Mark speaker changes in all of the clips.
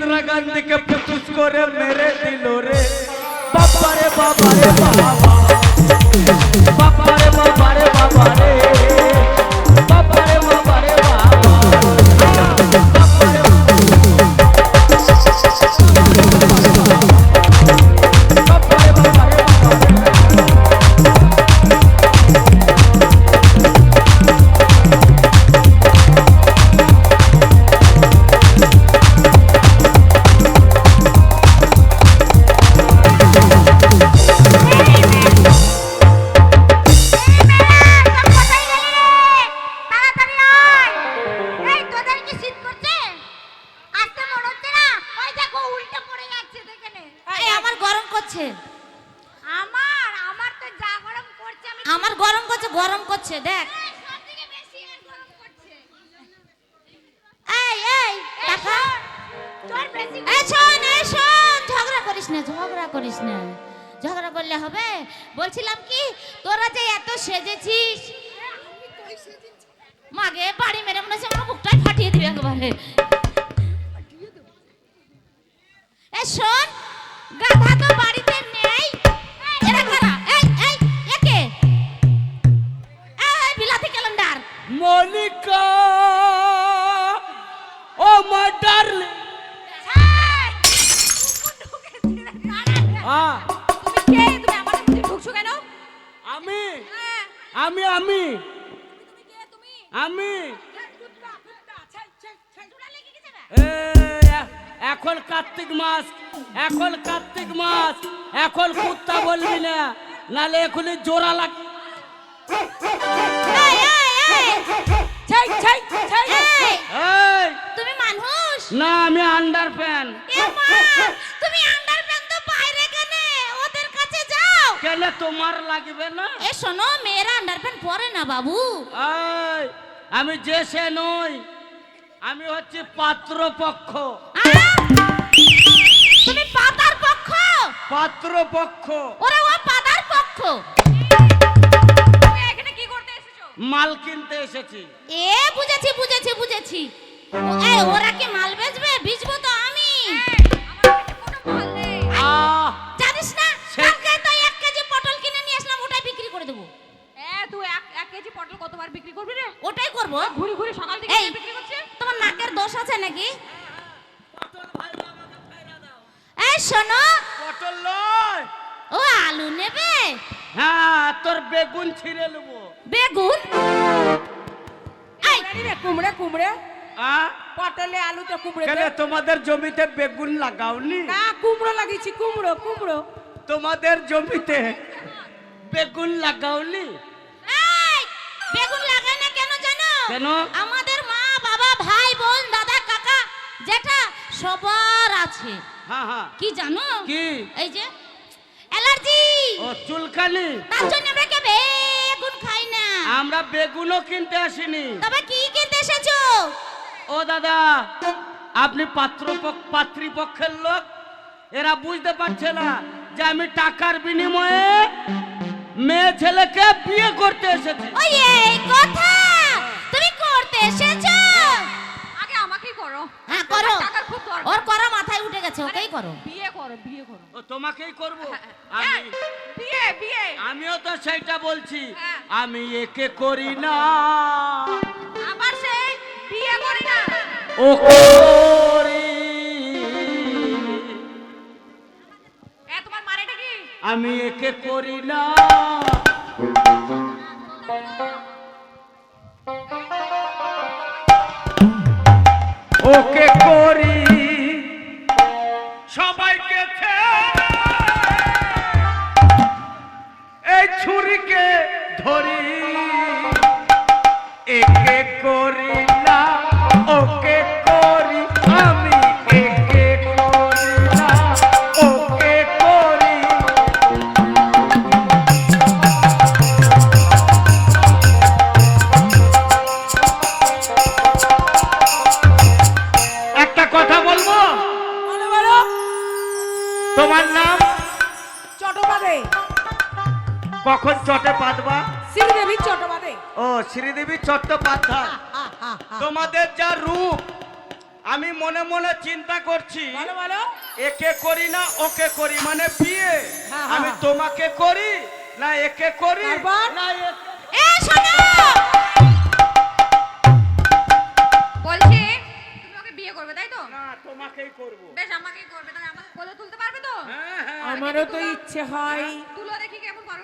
Speaker 1: इंदिरा गांधी के पुतुस को रे, मेरे दिलो रे। बाबा रे बाबा रे, बाबा।
Speaker 2: बाबा रे बाबा रे बाबा रे। করছে
Speaker 3: আমার
Speaker 2: আমার তো যা গরম করছে আমি
Speaker 3: আমার গরম করছে গরম করছে দেখ।
Speaker 2: এই,
Speaker 3: এই টাকা
Speaker 2: তোর বেশি
Speaker 3: এই শোন এই শোন ঝগড়া করিস না ঝগড়া করিস না। ঝগড়া করলে হবে? বলছিলাম কি তোরা যে এত সেজেছিস। মাগে বাড়ি মেরে মনে হচ্ছে আমার বুকটাই ফাটিয়ে দিবে একেবারে। এই শোন গাধা তো
Speaker 1: এখন কার্তিক মাস এখন কার্তিক মাস এখন কুত্তা বলবি না নালে এখনই জোড়া লাগ
Speaker 3: তুমি মানুষ?
Speaker 1: না আমি আন্ডার প্যান
Speaker 3: এ মা তুমি আন্ডারপ্যান্ট তো বাইরে কেনে? ওদের কাছে যাও।
Speaker 1: কেন তোমার লাগবে না?
Speaker 3: এ শোনো মেয়েরা আন্ডারপ্যান্ট পরে না বাবু।
Speaker 1: আমি যে সে নই। আমি হচ্ছে পাত্র পক্ষ
Speaker 3: তুমি পাতার পক্ষ?
Speaker 1: পাত্র পক্ষ
Speaker 3: ওরে ও পাতার পক্ষ।
Speaker 2: তুমি এখানে কি করতে এসেছ?
Speaker 1: মাল কিনতে এসেছি।
Speaker 3: এ বুঝেছি বুঝেছি বুঝেছি। ও, এই ওরা কি মাল বেচবে? বেচবো তো আমি।
Speaker 2: আমার কাছে কোনো মাল নেই
Speaker 1: আহ
Speaker 3: জানিস না কালকে তো এক কেজি পটল কিনে নিয়ে আসলাম ওটাই বিক্রি করে দেবো।
Speaker 2: এ তুই এক এক কেজি পটল কতবার বিক্রি করবি রে?
Speaker 3: ওটাই করব।
Speaker 2: ঘুরি ঘুরি সকাল থেকে বিক্রি করছে
Speaker 3: তোমার নাকের দোষ আছে নাকি? এই শোনো।
Speaker 1: পটল লয়।
Speaker 3: ও আলু নেবে?
Speaker 1: হ্যাঁ তোর বেগুন ছিঁড়ে নেব।
Speaker 3: বেগুন?
Speaker 4: রে কুমড়ে কুমড়ে।
Speaker 1: আহ
Speaker 4: পটলে আলুতে কুমড়ে
Speaker 1: কেন তোমাদের জমিতে বেগুন লাগাওনি?
Speaker 4: না কুমড়ো লাগিয়েছি কুমড়ো কুমড়ো।
Speaker 1: তোমাদের জমিতে বেগুন লাগাওনি?
Speaker 3: বেগুন লাগায় না কেন জানো?
Speaker 1: কেন?
Speaker 3: আমাদের ভাই বোন দাদা কাকা জেঠা সবার আছে।
Speaker 1: হ্যাঁ হ্যাঁ।
Speaker 3: কি জানো?
Speaker 1: কি?
Speaker 3: এই যে অ্যালার্জি।
Speaker 1: ও চুলকানি
Speaker 3: তার জন্য আমরা কে বেগুন খাই না?
Speaker 1: আমরা বেগুনও কিনতে আসিনি।
Speaker 3: তবে কি কিনতে এসেছ?
Speaker 1: ও দাদা আপনি পাত্র পাত্রীপক্ষের লোক। এরা বুঝতে পারছে না যে আমি টাকার বিনিময়ে মেয়ে ছেলেকে বিয়ে করতে এসেছি।
Speaker 3: ওই এই কথা! তুমি করতে এসেছ? হ্যাঁ করো।
Speaker 2: টাকার খুব দরকার।
Speaker 3: ওর করা মাথায় উঠে গেছে ওকেই করো।
Speaker 2: বিয়ে করো বিয়ে করো।
Speaker 1: ও তোমাকেই করব? আমি
Speaker 2: বিয়ে বিয়ে।
Speaker 1: আমিও তো সেইটা বলছি।
Speaker 2: হ্যাঁ।
Speaker 1: আমি একে করি না।
Speaker 2: আবার সেই বিয়ে করি না।
Speaker 1: ও করি।
Speaker 2: এ তোমার মানেটা কি?
Speaker 1: আমি একে করি না। ওকে করি। সবাইকে এই ছুরিকে ধরি। তোমার নাম?
Speaker 4: চটবাদে
Speaker 1: কখন চটে পাতবা
Speaker 4: শ্রীদেবী চটবাদে
Speaker 1: ও শ্রীদেবী চট্টোপাধ্যায়। তোমাদের যা রূপ আমি মনে মনে চিন্তা করছি। একে করি না ওকে করি। মানে বিয়ে। আমি। তোমাকে করি না একে করি? না
Speaker 2: বলছি তুমি ওকে বিয়ে করবে তাই তো?
Speaker 1: না তোমাকেই করব।
Speaker 2: বেশ আমাকেই করবে তাহলে আমাকে তুলতে পারবে তো?
Speaker 1: হ্যাঁ হ্যাঁ
Speaker 4: আমারও তো ইচ্ছে হয়।
Speaker 2: তুলো দেখি কেমন পারো।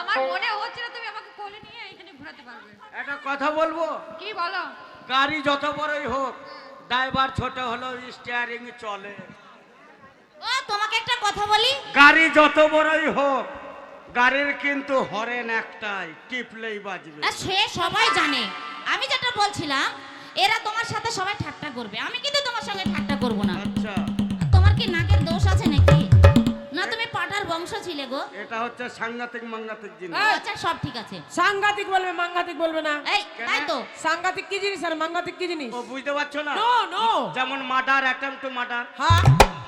Speaker 2: আমার মনে হচ্ছে না তুমি আমাকে কোলে নিয়ে এখানে ঘোরাতে পারবে।
Speaker 1: একটা কথা বলব?
Speaker 2: কি বলো?
Speaker 1: গাড়ি যত বড়ই হোক ড্রাইভার ছোট হলেও স্টিয়ারিং চলে।
Speaker 3: ও তোমাকে একটা কথা বলি?
Speaker 1: গাড়ি যত বড়ই হোক গাড়ির কিন্তু হরেন একটাই টিপলেই বাজবে।
Speaker 3: সে সবাই জানে। আমি যেটা বলছিলাম এরা তোমার সাথে সবাই ঠাট্টা করবে। আমি কিন্তু তোমার সঙ্গে ঠাট্টা করব না।
Speaker 1: আচ্ছা।
Speaker 3: তোমার কি নাকের দোষ আছে নাকি? না তুমি পাটার বংশ ছিলে গো।
Speaker 1: এটা হচ্ছে সাংঘাতিক মাঙ্গাতিক জিনিস।
Speaker 3: আচ্ছা সব ঠিক আছে।
Speaker 4: সাংঘাতিক বলবে মাঙ্গাতিক বলবে না।
Speaker 3: এই তাই তো।
Speaker 4: সাংঘাতিক কি জিনিস আর মাঙ্গাতিক কি জিনিস?
Speaker 1: ও বুঝতে পারছ না?
Speaker 4: No no.
Speaker 1: যেমন মার্ডার অ্যাটাম টু মার্ডার
Speaker 4: হ্যাঁ।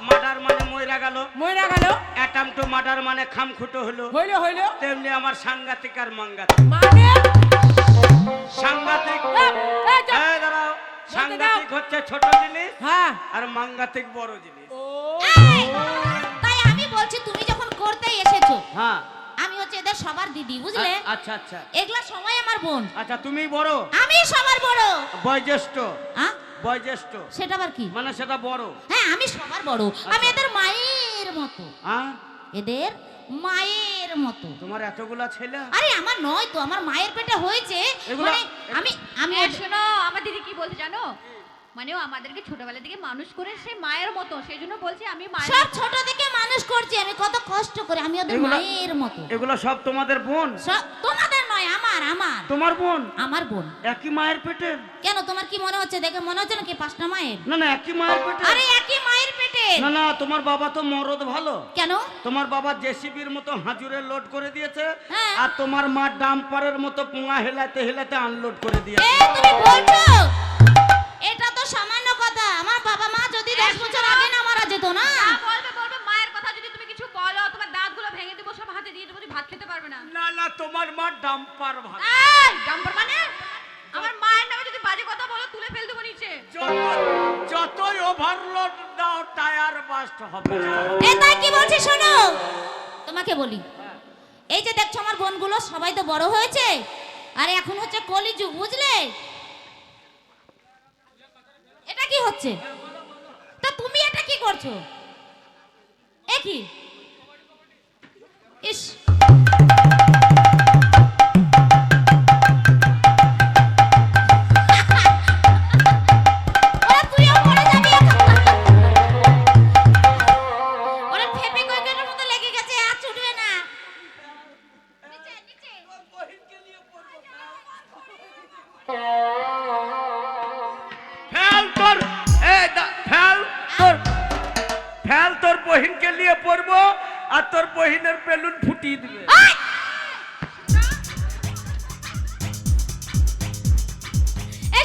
Speaker 1: মার্ডার মানে মইরা গেল।
Speaker 4: ময়রা গেল।
Speaker 1: অ্যাটাম টু মার্ডার মানে খামখুটো হলো।
Speaker 4: হইল হইল।
Speaker 1: তেমনি আমার সাংঘাতিক আর মাঙ্গাতিক
Speaker 4: মানে?
Speaker 1: সাংঘাতিক। সাংঘাতিক হচ্ছে ছোট জিনিস
Speaker 4: হ্যাঁ।
Speaker 1: আর মাঙ্গাতিক বড় জিনিস।
Speaker 3: তাই আমি বলছি তুমি যখন করতেই এসেছ
Speaker 1: হ্যাঁ।
Speaker 3: আমি হচ্ছে এদের সবার দিদি বুঝলে?
Speaker 1: আচ্ছা আচ্ছা।
Speaker 3: এগুলা সময় আমার বোন।
Speaker 1: আচ্ছা তুমি বড়?
Speaker 3: আমি সবার বড়।
Speaker 1: বয়োজ্যেষ্ঠ?
Speaker 3: হ্যাঁ
Speaker 1: বয়োজ্যেষ্ঠ?
Speaker 3: সেটা আবার কি?
Speaker 1: মানে সেটা বড়।
Speaker 3: হ্যাঁ আমি সবার বড়। আমি এদের মায়ের মতো।
Speaker 1: হ্যাঁ
Speaker 3: এদের মায়ের মতো।
Speaker 1: তোমার এতগুলা ছেলে?
Speaker 3: আরে আমার নয় তো আমার মায়ের পেটে হয়েছে। মানে আমি আমি
Speaker 2: শোনো আমার দিদি কি বলছে জানো? মানে ও আমাদেরকে ছোটবেলা থেকে মানুষ করে সে মায়ের মতো সেই জন্য বলছি আমি মায়ের
Speaker 3: সব ছোট থেকে মানুষ করছি আমি কত কষ্ট করে আমি ওদের মায়ের মতো।
Speaker 1: এগুলো সব তোমাদের বোন?
Speaker 3: সব- তোমাদের নয় আমার আমার।
Speaker 1: তোমার বোন?
Speaker 3: আমার বোন।
Speaker 1: একই মায়ের পেটের?
Speaker 3: কেন তোমার কি মনে হচ্ছে? দেখে মনে হচ্ছে নাকি পাঁচটা মায়ের?
Speaker 1: না না একই মায়ের পেটের।
Speaker 3: আরে একই মায়ের পেটে
Speaker 1: না না তোমার বাবা তো মরদ ভালো।
Speaker 3: কেন?
Speaker 1: তোমার বাবা জেসিবির মতো হাজুরে লোড করে দিয়েছে
Speaker 3: হ্যাঁ।
Speaker 1: আর তোমার মা ডাম্পারের মতো পোঙা হেলাতে হেলাতে আনলোড করে
Speaker 3: এ
Speaker 1: দিয়েছে
Speaker 3: তুমি বলছো এটা তো সামান্য কথা। আমার বাবা মা যদি দশ বছর আগে না মারা যেত না?
Speaker 2: যা বলবে বলবে মায়ের কথা যদি তুমি কিছু বলো তোমার দাঁতগুলো ভেঙে দেবো সব হাতে দিয়ে দেবো তুমি ভাত খেতে পারবে না।
Speaker 1: না না তোমার মা ডাম্পার ভালো।
Speaker 2: ডাম্পার মানে? আমার মায়ের নামে যদি বাজে কথা বলো তুলে ফেল দেবো
Speaker 3: তোমাকে বলি। এই যে দেখছ আমার বোনগুলো, সবাই তো বড় হয়েছে? আর এখন হচ্ছে কলিযুগ, বুঝলে? এটা কি হচ্ছে? তা তুমি এটা কি করছ? এ কি?
Speaker 1: বহিনের বেলুন ফুটিয়ে দিবে!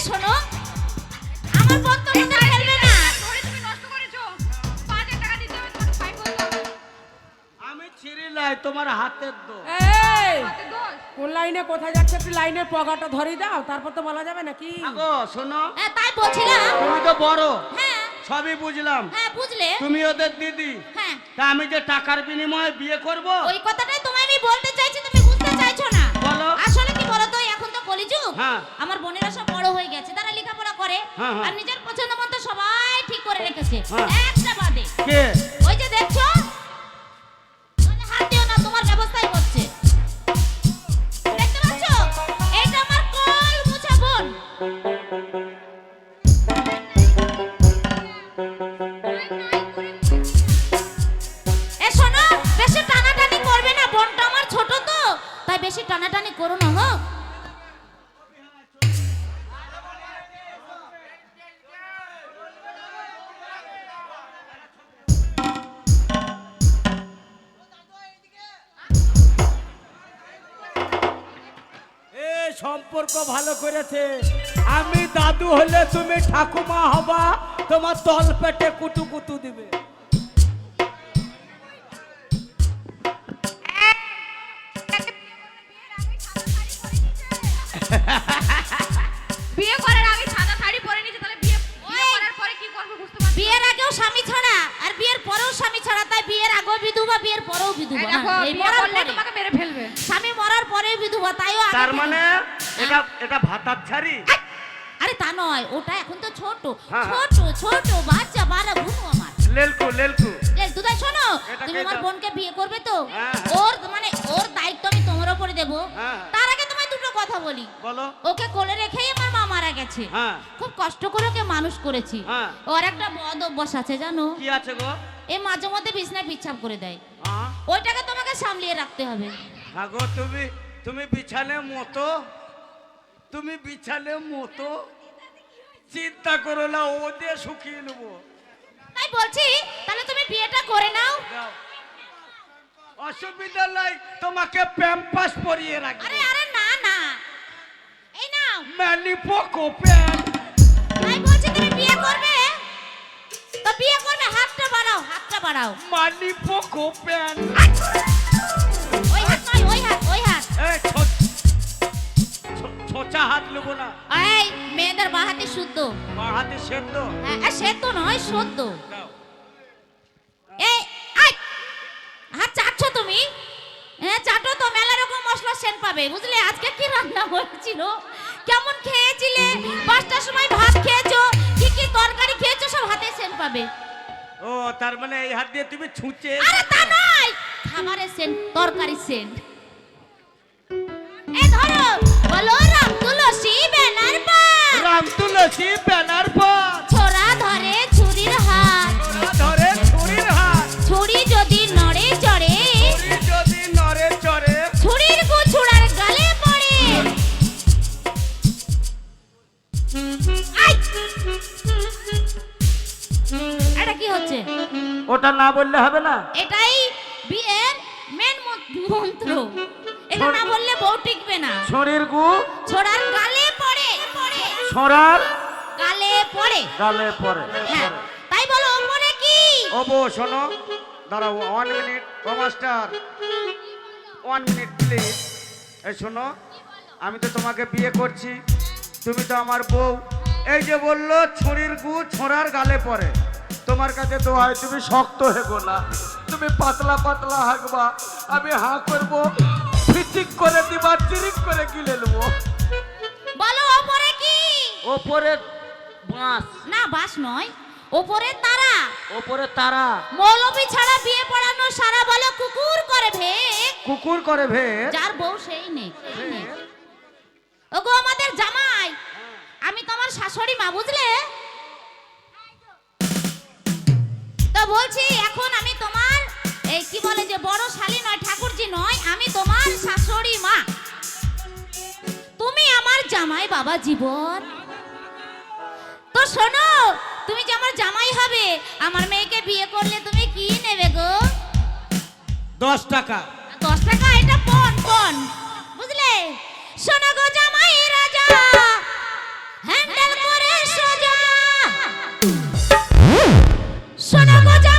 Speaker 3: শোনো আমার খেলবে না।
Speaker 1: আমি ছিঁড়িলাই তোমার হাতের দোষ।
Speaker 4: কোন লাইনে কোথায় যাচ্ছে একটু লাইনের পগাটা ধরে দাও তারপর তো বলা যাবে নাকি?
Speaker 1: আগো শোনো।
Speaker 3: হ্যাঁ তাই বলছিলাম।
Speaker 1: তুমি তো বড়।
Speaker 3: হ্যাঁ।
Speaker 1: সবই বুঝলাম।
Speaker 3: হ্যাঁ বুঝলে।
Speaker 1: তুমি ওদের দিদি।
Speaker 3: হ্যাঁ।
Speaker 1: তা আমি যে টাকার বিনিময়ে বিয়ে করব?
Speaker 3: ওই কথাটাই তোমায় আমি বলতে চাইছি তুমি বুঝতে চাইছো না।
Speaker 1: বলো।
Speaker 3: আসলে কি বলো তো এখন তো কলিযুগ।
Speaker 1: হ্যাঁ।
Speaker 3: আমার বোনেরা সব বড় হয়ে গেছে তারা লেখাপড়া করে।
Speaker 1: হ্যাঁ, হ্যাঁ।
Speaker 3: আর নিজের পছন্দ মতো সবাই ঠিক করে রেখেছে।
Speaker 1: হ্যাঁ।
Speaker 3: একটা বাদে।
Speaker 1: কে?
Speaker 3: ওই যে দেখছ?
Speaker 1: সম্পর্ক ভালো করেছে। আমি দাদু হলে তুমি ঠাকুমা হবা তোমার তল পেটে কুটু কুটু দিবে।
Speaker 2: বিয়ে করার আগে সাদা শাড়ি
Speaker 3: পরে
Speaker 2: নিয়েছে তাহলে বিয়ে করার পরে কি করবে বুঝতে পারছি বিয়ের
Speaker 3: আগেও স্বামী ছাড়া
Speaker 2: তোমাকে মেরে ফেলবে।
Speaker 3: স্বামী মরার পরে বিধবা তাইও আগে
Speaker 1: তার মানে এটা এটা ভাতার ছাড়ি?
Speaker 3: আরে তা নয় ওটা এখন তো ছোট।
Speaker 1: হ্যাঁ, হ্যাঁ।
Speaker 3: ছোট ছোট বাচ্চা বারা বুনু আমার।
Speaker 1: লেলকু লেলকু।
Speaker 3: এই শোনো তুমি আমার বোনকে বিয়ে করবে তো?
Speaker 1: হ্যাঁ, হ্যাঁ।
Speaker 3: ওর মানে ওর দায়িত্ব আমি তোমার উপরে দেব।
Speaker 1: হ্যাঁ।
Speaker 3: তার কথা বলি।
Speaker 1: বলো।
Speaker 3: ওকে কোলে রেখেই আমার মা মারা গেছে।
Speaker 1: হ্যাঁ।
Speaker 3: খুব কষ্ট করে ওকে মানুষ করেছি।
Speaker 1: হ্যাঁ।
Speaker 3: ওর একটা বদ অভ্যাস আছে জানো?
Speaker 1: কি আছে গো?
Speaker 3: এ মাঝে মধ্যে বিছনায় পিচ্ছাপ করে দেয়।
Speaker 1: হ্যাঁ
Speaker 3: ওইটাকে তোমাকে সামলিয়ে রাখতে হবে।
Speaker 1: হ্যাঁ গো তুমি তুমি বিছানে মতো তুমি বিছানে মতো চিন্তা করো না ও দিয়ে শুকিয়ে নেব।
Speaker 3: তাই বলছি তাহলে তুমি বিয়েটা করে নাও।
Speaker 1: অসুবিধা নাই তোমাকে প্যাম্পাস পরিয়ে রাখি
Speaker 3: আরে আরে না না এই নাও
Speaker 1: ম্যানিপোকো প্যান
Speaker 3: তাই বলছি তুমি বিয়ে করবে? তো বিয়ে করবে হাতটা বাড়াও হাতটা বাড়াও।
Speaker 1: মানিপোকো প্যান
Speaker 3: ওই হাত নয় ওই হাত ওই হাত।
Speaker 1: এই ছোচা হাত নেব না।
Speaker 3: এই মেয়েদের বা হাতে শুদ্ধ।
Speaker 1: মা হাতে সেদ্ধ।
Speaker 3: হ্যাঁ আর সে তো নয়
Speaker 1: দাও।
Speaker 3: এই আই হাত চাটছ তুমি? হ্যাঁ চাটো তো মেলা রকম মশলা সেন পাবে। বুঝলে আজকে কি রান্না হয়েছিল? কেমন খেয়েছিলে? পাঁচটার সময় ভাত খেয়েছো? কি কি তরকারি খেয়েছো? সব হাতে সেন পাবে।
Speaker 1: ও তার মানে এই হাত দিয়ে তুমি ছুঁচে
Speaker 3: আরে তা নয়! খাবারের সেন্ট তরকারি সেন্ট। এ ধরো বলো রাম তুলসী ব্যানার পা।
Speaker 1: রাম তুলসী ব্যানার পর ওটা না বললে হবে না?
Speaker 3: এটাই বিয়ের মেন মন্ত্র। এটা না বললে বউ টিকবে না।
Speaker 1: ছুরির গু?
Speaker 3: ছড়ার গালে পড়ে।
Speaker 1: ছোড়ার
Speaker 3: গালে পড়ে।
Speaker 1: গালে পড়ে।
Speaker 3: হ্যাঁ তাই বলো ওপরে কি?
Speaker 1: ও বউ শোনো। দাঁড়াও ওয়ান মিনিট ও মাস্টার ওয়ান মিনিট প্লিজ এই শোনো আমি তো তোমাকে বিয়ে করছি। তুমি তো আমার বউ। এই যে বলল ছুরির গু ছোঁড়ার গালে পড়ে। তোমার কাছে তো হয় তুমি শক্ত হেগো না। তুমি পাতলা পাতলা হাঁকবা আমি হাঁ করব ফিটিক করে দিবা চিরিক করে গিলে নেব
Speaker 3: বলো ওপরে কি?
Speaker 1: ওপরে বাঁশ।
Speaker 3: না বাস নয়। ওপরে তারা।
Speaker 1: ওপরে তারা।
Speaker 3: মৌলবি ছাড়া বিয়ে পড়ানো সারা বলো কুকুর করে ভে
Speaker 1: কুকুর করে ভে
Speaker 3: যার বউ সেই নেই। ওগো আমাদের জামাই। আমি তোমার শাশুড়ি মা বুঝলে? তো বলছি এখন আমি তোমার এই কি বলে যে বড় শালী নয় ঠাকুরজি নয় আমি তোমার শাশুড়ি মা। তুমি আমার জামাই বাবা জীবন। তো শোনো তুমি যে আমার জামাই হবে আমার মেয়েকে বিয়ে করলে তুমি কি নেবে গো?
Speaker 1: দশ টাকা।
Speaker 3: দশ টাকা? এটা পন পন বুঝলে? শোনো গো জামাই রাজা। শোনা মজা